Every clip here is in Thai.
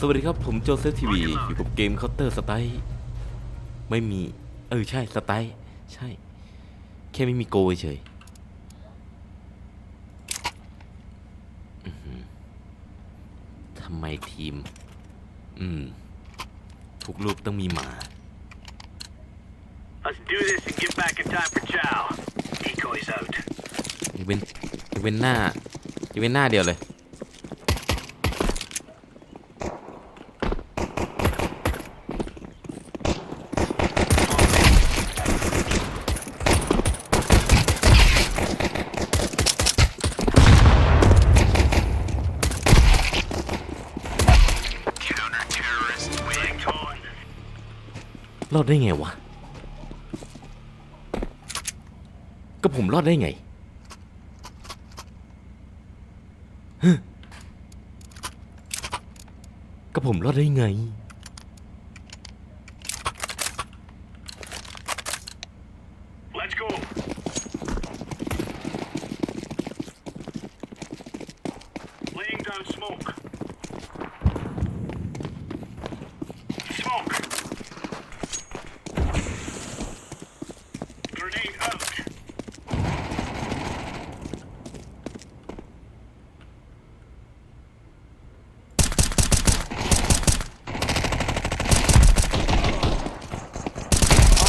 สวัสดีครับผมโจเซฟทีวีอยู่กับเกมเคาน์เตอร์สไตล์ไม่มี เออ ใช่สไตล์ใช่ แค่ไม่มีโกเฉยอื้อหือทำไมทีม อืม ทุกลูกต้องมีหมา Let's do this and get back in time for chow. Decoys out. ยกเว้นยกเว้นหน้ายกเว้นหน้าเดียวเลย รอดได้ไงวะ ก็ผมรอดได้ไงฮะก็ผมรอดได้ไง Let's go. Laying down smoke. Smoke. Grenade out. โอ้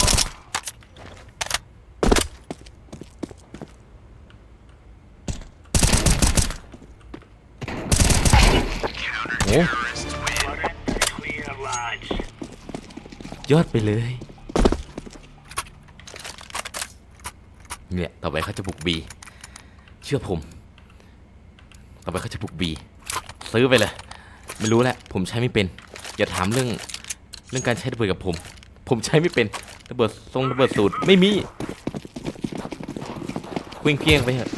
Clear lodge. ยอดไปเลย เนี่ย ต่อไปเขาจะบุกบี เชื่อผม ต่อไปเขาจะบุกบี ซื้อไปเลย ไม่รู้แหละ ผมใช้ไม่เป็น อย่าถามเรื่องเรื่องการใช้ระเบิดกับผม ผมใช้ไม่เป็นระเบิดทรงระเบิดสูตรไม่มีเคว้งเพียงไปเถอะ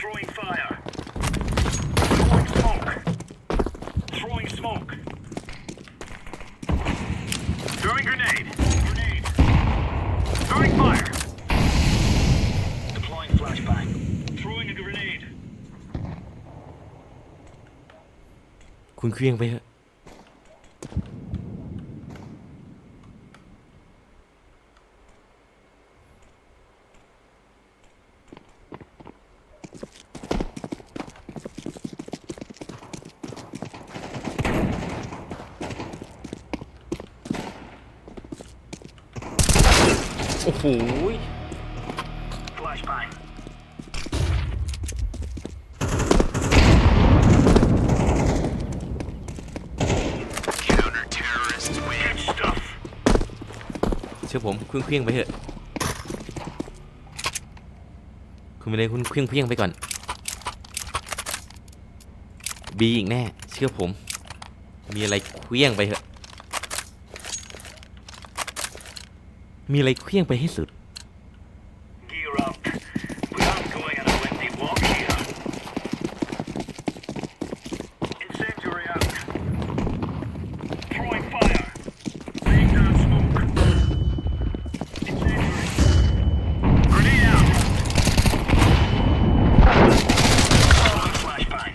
Throwing fire. Throwing smoke. Throwing smoke. Throwing grenade. Grenade. Throwing fire. Deploying flashbang. Throwing a grenade. คุณเคลี้ยงไปเถอะ ชื่อผมเครื่องเพียงไปเถอะคุณไปเลยคุณเคลี้ยงเพียงไปก่อนบีอีกแน่ เชื่อผม มีอะไรเคลี้ยงไปเถอะ มีอะไรเคลี้ยงไปให้สุด Gear up. We aren't going on a windy walk here. Incendiary out. Throwing fire. Laying down smoke. Incendiary. Grenade out. Throwing flashbang.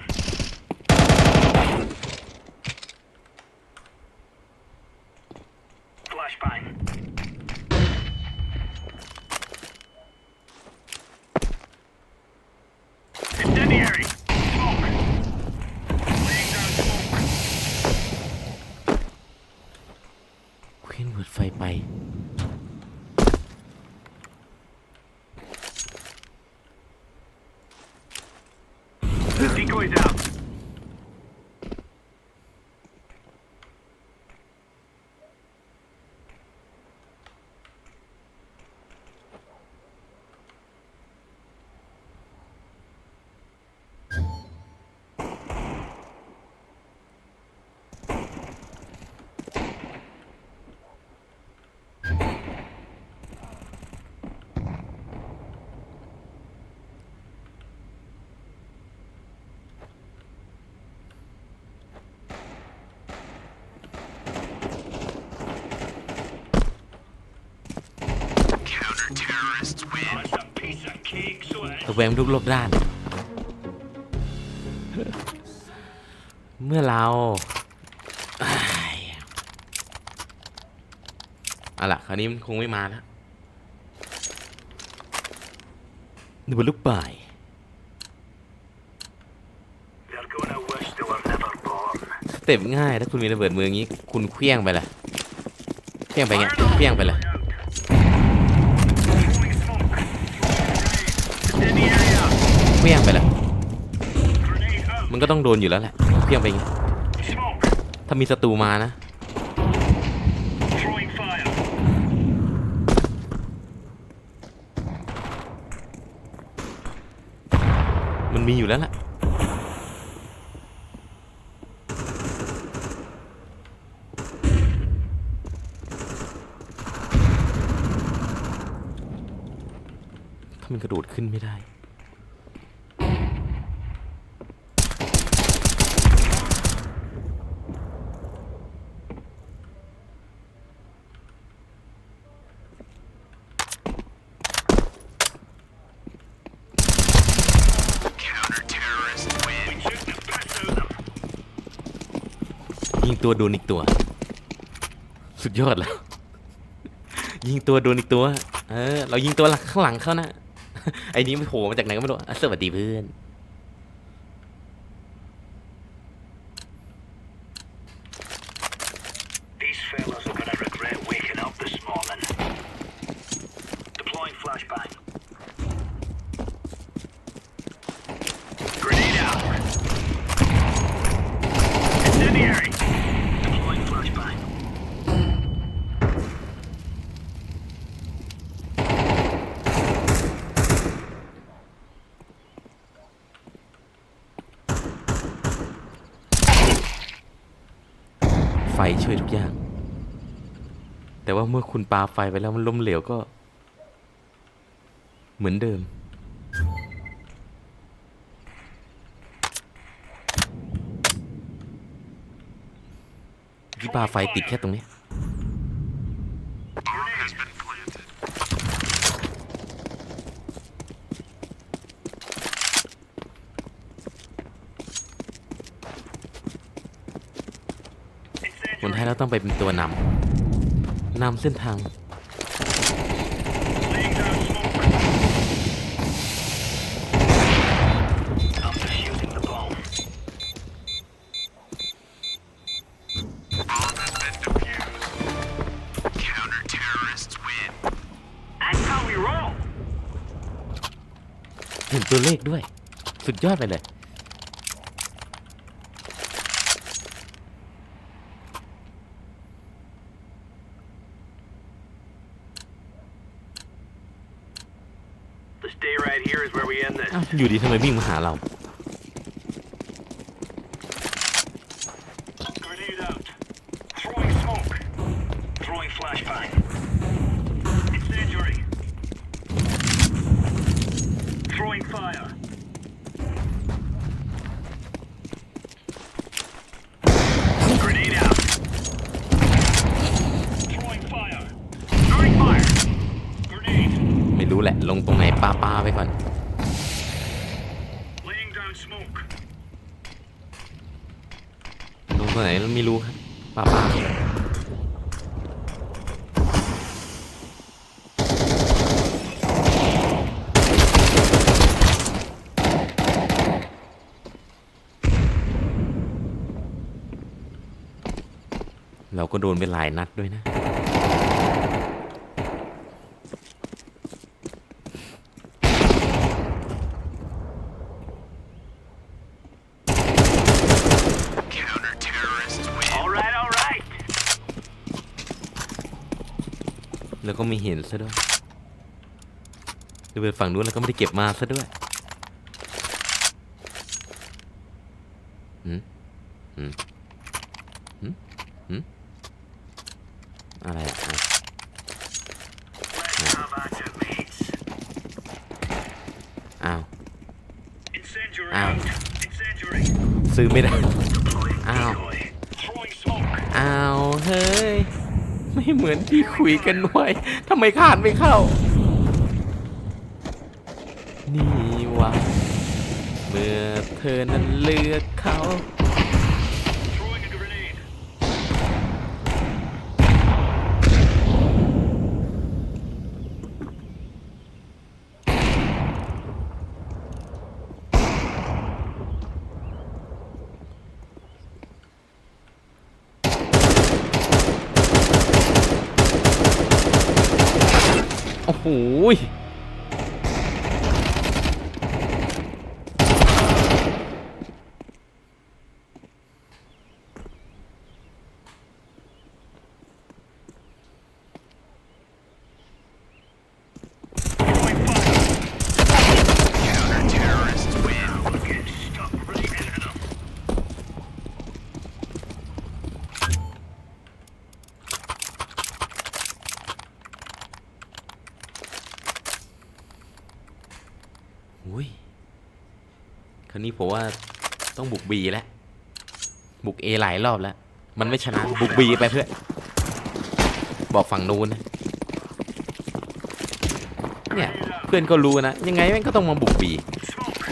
Flashbang. Incendiary! Smoke! Laying down smoke. เคลี้ยงเปิดไฟไป Decoys out. ระแวงทุกรอบด้าน เมื่อเราอ้ายเอาล่ะ คราวนี้มันคงไม่มาแล้วดูบนลูกป่ายสเต็ปง่าย ถ้าคุณมีระเบิดมืออย่างนี้ คุณเคลี้ยงไปละเคลี้ยงไปเงี้ยเคลี้ยงไปเลย Throwing smoke. Incendiary out. เคลี้ยงไปเลยมันก็ต้องโดนอยู่แล้วแหละเคลี้ยงไปอย่างงี้ถ้ามีศัตรูมานะมันมีอยู่แล้วแหละถ้ามันกระโดดขึ้นไม่ได้ We shoot the piss out of them. ยิง ตัวโดนอีกตัว สุดยอดแล้ว ยิงตัวโดนอีกตัว เออ เรายิงตัวหลังข้างหลังเขานะ ไอ้นี้มันโผล่มาจากไหนก็ไม่รู้อะสวัสดีเพื่อน These fellas are gonna regret waking up this morning. Deploying flashbang. Grenade out. Incendiary. Deploying flashbang. ไฟ ช่วยทุกอย่าง แต่ว่าเมื่อคุณปาไฟไปแล้วมันล้มเหลวก็ เหมือนเดิม ที่ปาไฟติดแค่ตรงนี้ has been planted. ายเราต้องไปเป็นตัวนำนำเส้นทาง เห็นตัวเลขด้วย สุดยอดไปเลย อ้าวอยู่ดีทำไมวิ่งมาหาเรา Grenade out. Throwing smoke. Throwing flashbang. Incendiary. Throwing fire. Grenade out. Throwing fire. Throwing fire. Grenade. ไม่รู้แหละ ลงตรงไหนปาปาไปก่อน Laying down smoke. ลงตรงไหนไม่รู้ครับปาปา เราก็โดนไปหลายนัดด้วยนะ Counter-terrorists win. All right, all right. แล้วก็ไม่เห็นซะด้วยดูไปฝั่งนู้นแล้วก็ไม่ได้เก็บมาซะด้วยหืมหืมหืมหืมอะไรอะอะ Let's have at it, mates. อ้าว Incendiary Ow. out. Incendiary. ซื้อ ไม่ได้ Deploying Ow. decoy. Throwing smoke. อ้าว เฮ้ย ไม่เหมือนที่คุยกันไว้ทำไมขาดไม่เข้า นี่วะเมื่อเธอนั้นเลือกเขา โอ้ย อุ้ย ครา วนี้ผมว่าต้องบุกบีแล้ว บุกเอหลายรอบแล้ว มันไม่ชนะ บุกบีไปเพื่อน บอกฝั่งนู้นนะ เนี่ย เพื่อนก็รู้นะ ยังไงแม่งก็ต้องมาบุกบี Smoke.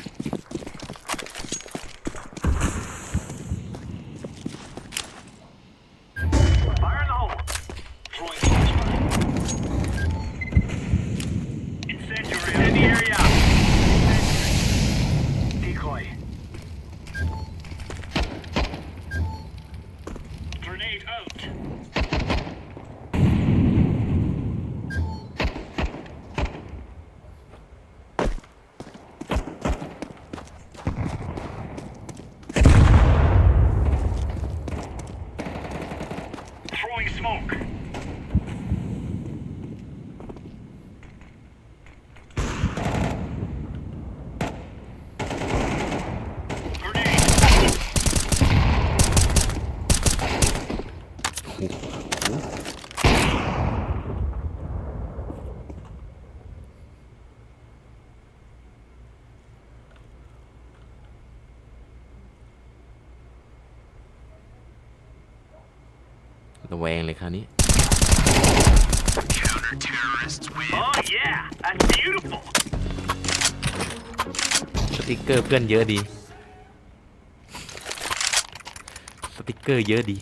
Fire in the hole. Throwing flashbang. Incendiary in the area. Decoy. Grenade out. Throwing smoke. Grenade. ระแวงเลยคราวนี้ Oh yeah, that's beautiful. สติกเกอร์เพื่อนเยอะดี สติกเกอร์เยอะดี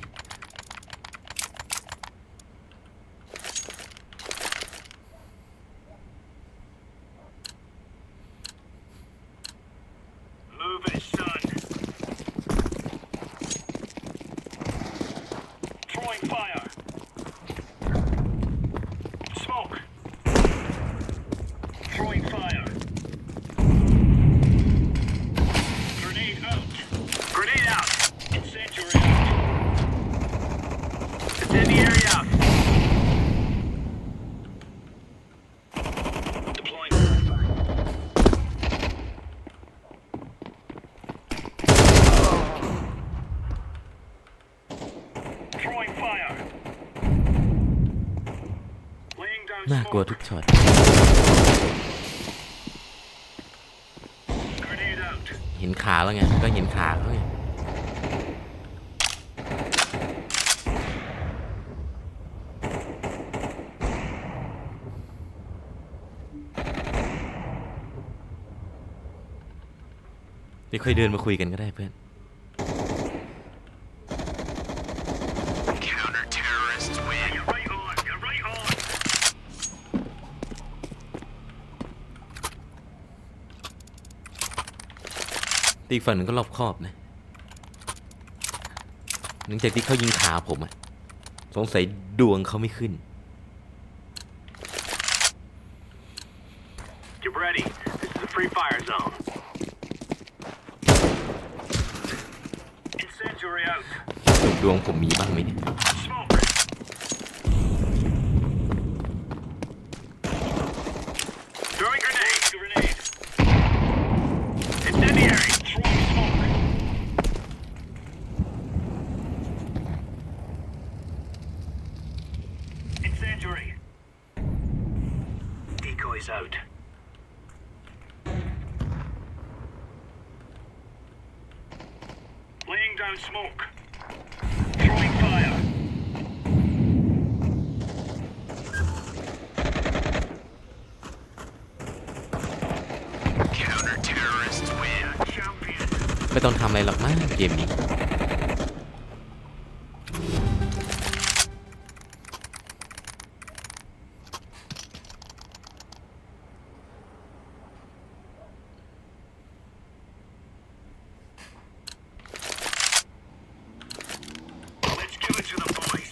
Move it, son. Throwing fire. Smoke. Throwing fire. Grenade out. Grenade out. Incendiary out. Incendiary out. Deploying. Throwing fire. Laying down น่ากลัว smoke. ทุกช็อต Grenade out. เห็นขาแล้วไง ก็เห็นขาเขาไง เดี๋ยวค่อยเดินมาคุยกันก็ได้เพื่อน Counter-terrorists win. You're right on. You're right on. ตีกฝั่งหนึ่งก็รอบคอบนะ หลังจากที่เขายิงขาผมอะสงสัยดวงเขาไม่ขึ้น Get ready. This is a free fire zone. Incendiary out. ดวงผมมีบ้างไหมเนี่ย Smoke. Throwing grenade. Grenade. Incendiary. Throwing smoke. Incendiary. Decoys out. Laying down smoke. Throwing fire. Counter-terrorists win. Champion. ไม่ต้องทำอะไรหรอกมั้งเกมนี้ Let's give it to the boys.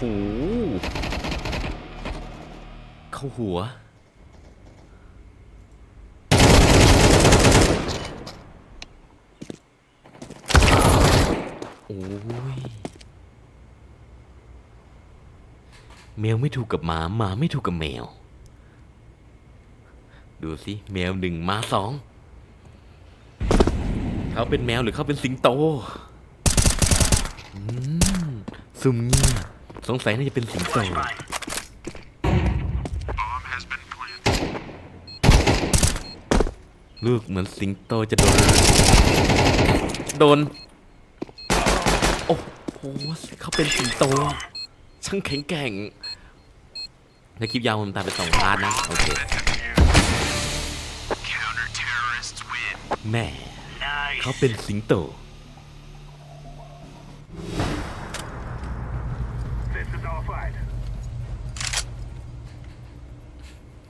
หเข้าหัว โอ้ยแมวไม่ถูกกับหมาหมาไม่ถูกกับแมว ดูสิแมวหนึ่งหมาสองเขาเป็นแมวหรือเขาเป็นสิงโต อืมซุ่มเงียบ สงสัยน่าจะเป็นสิงโตลูกเหมือนสิงโตจะโดน โดน โอ้โหเขาเป็นสิงโต ช่างแข็งแกร่งในคลิปยาวผมตามไปสองพาร์ทนะ โอเคแม่เขาเป็นสิงโต This is our fight.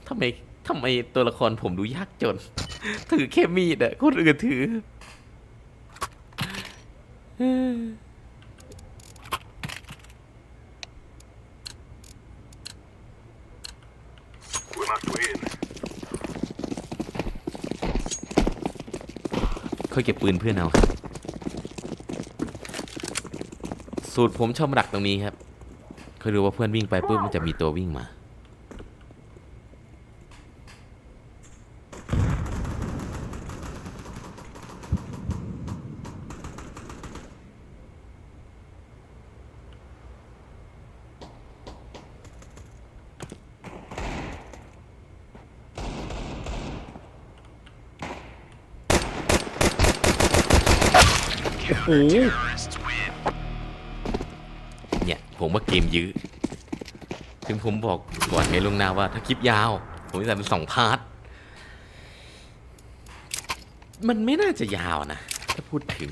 ทำไมทำไมตัวละครผมดูยากจน ถือแค่มีดอะคนอื่นถือค่อยเก็บปืนเพื่อนเอาสูตรผมชอบมาดักตรงนี้ครับเคยดูว่าเพื่อนวิ่งไปปุ๊บมันจะมีตัววิ่งมา โอ้โหเนี่ย ผมว่าเกมยื้อ ถึงผมบอกก่อนไง ลวงหน้าว่าถ้าคลิปยาว ผมจะเป็นสองพาร์ท มันไม่น่าจะยาวนะ ถ้าพูดถึง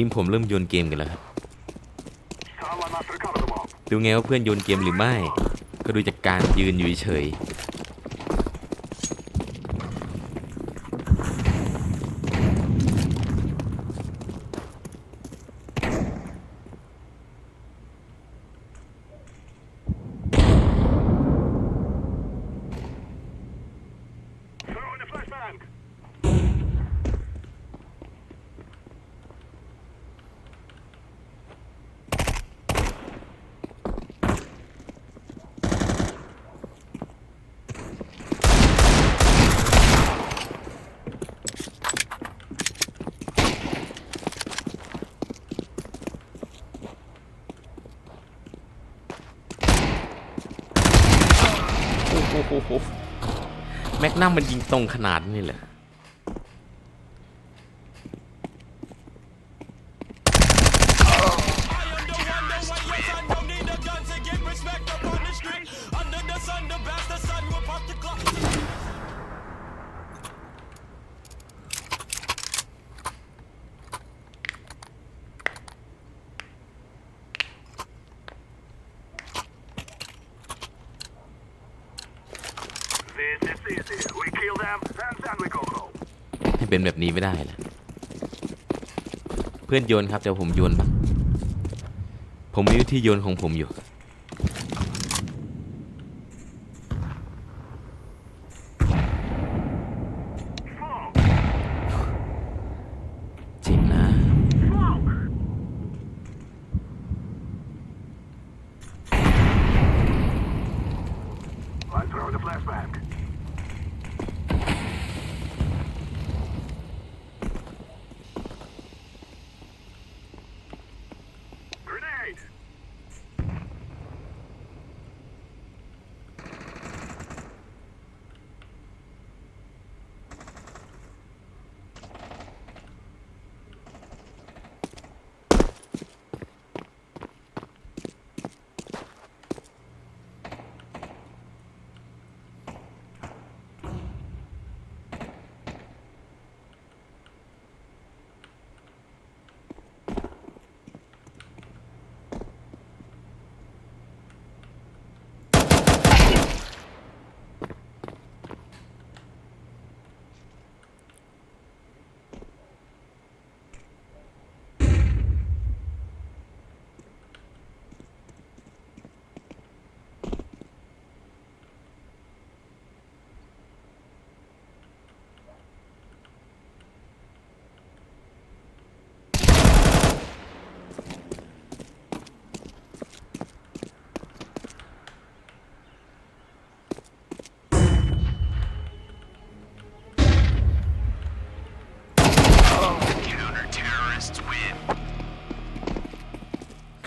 ทีมผมเริ่มโยนเกมกันแล้วครับ ดูไงว่าเพื่อนโยนเกมหรือไม่ ก็ดูจากการยืนอยู่เฉย Throw in the flashbang. ๆโอ้โหแม็ก นั่งมันยิงตรงขนาดนี้เลย ให้เป็นแบบนี้ไม่ได้ล่ะ เพื่อนโยนครับ เดี๋ยวผมโยนบ้างผมมีวิธีโยนของผมอยู่ Smoke! เจ็บนะ Smoke! I throw the flashbang. Grenade!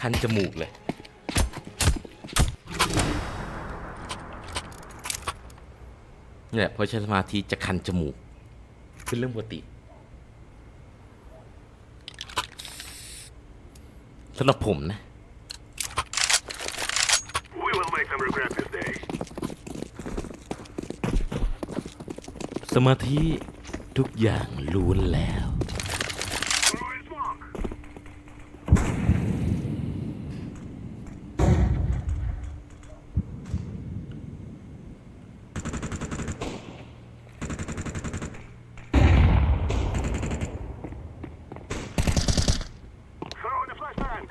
คันจมูกเลยเนี่ยพอใช้สมาธิจะคันจมูก เป็นเรื่องปกติสำหรับผมนะ สมาธิทุกอย่างล้วนแล้ว Throwing smoke. 'Throwing the flashbang.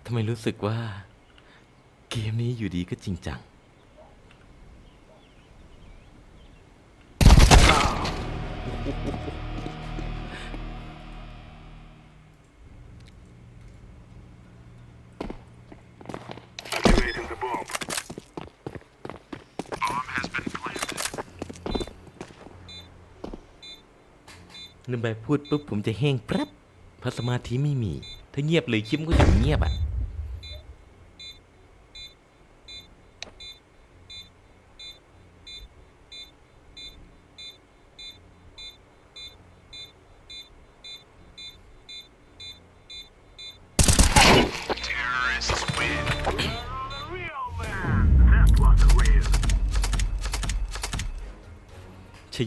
ทำไมรู้สึกว่า เกมนี้อยู่ดีก็จริงจัง Activating the bomb. นึกไปพูดปุ๊บผมจะแห้งแป๊บเพราะสมาธิไม่มี ถ้าเงียบเลยคลิปมันก็จะเงียบอะ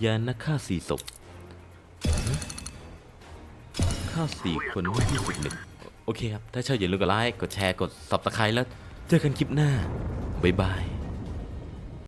ยานักฆ่าสี่ศพฆ่าสี่คนไม่ที่สุดหนึ่งโอเคครับ ถ้าชอบอย่าลืมกดไลค์ กดแชร์ กด subscribe แล้ว เจอกันคลิปหน้า บ๊ายบาย